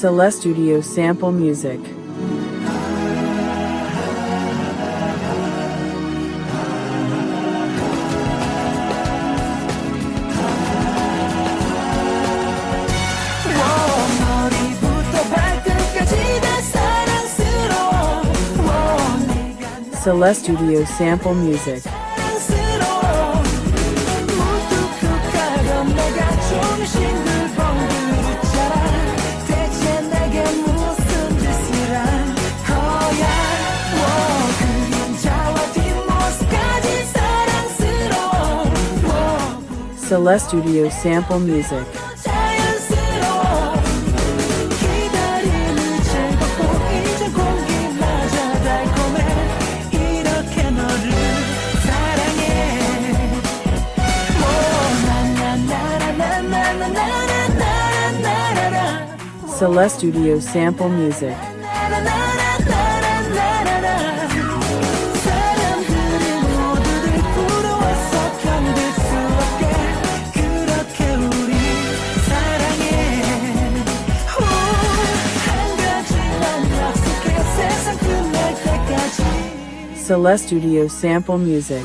Celeste Studio sample music. Celeste Studio sample music. Celeste Studio Sample Music. Celeste Studio Sample Music. Celeste Studio Sample Music.